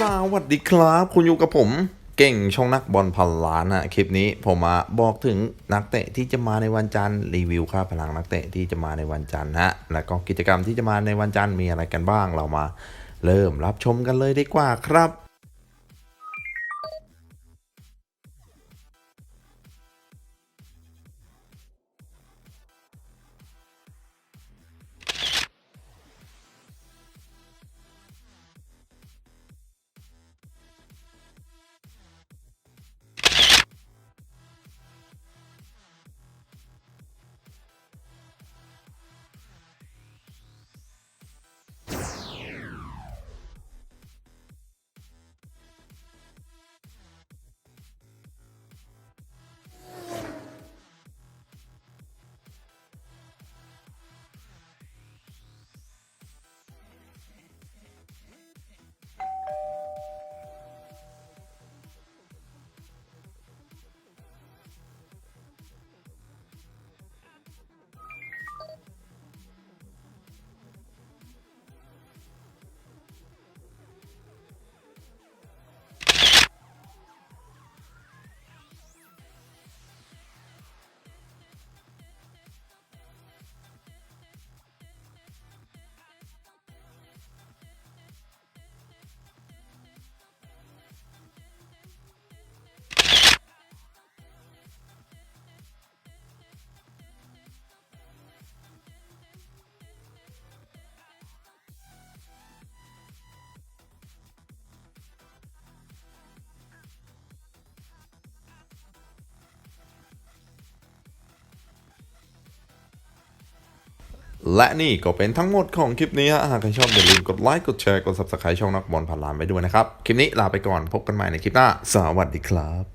สวัสดีครับ คุณอยู่กับผมเก่งช่องนักบอลพันล้านอะคลิปนี้ผมมาบอกถึงนักเตะที่จะมาในวันจันทร์รีวิวค่าพลังนักเตะที่จะมาในวันจันทร์ฮะแล้วก็กิจกรรมที่จะมาในวันจันทร์มีอะไรกันบ้าง เรามาเริ่มรับชมกันเลยดีกว่าครับ และนี่ก็เป็นทั้งหมดของคลิปนี้ฮะหากใครชอบอย่าลืมกดไลค์กดแชร์กด subscribe ช่องนักบอลพันลานไปด้วยนะครับ คลิปนี้ลาไปก่อนพบกันใหม่ในคลิปหน้า สวัสดีครับ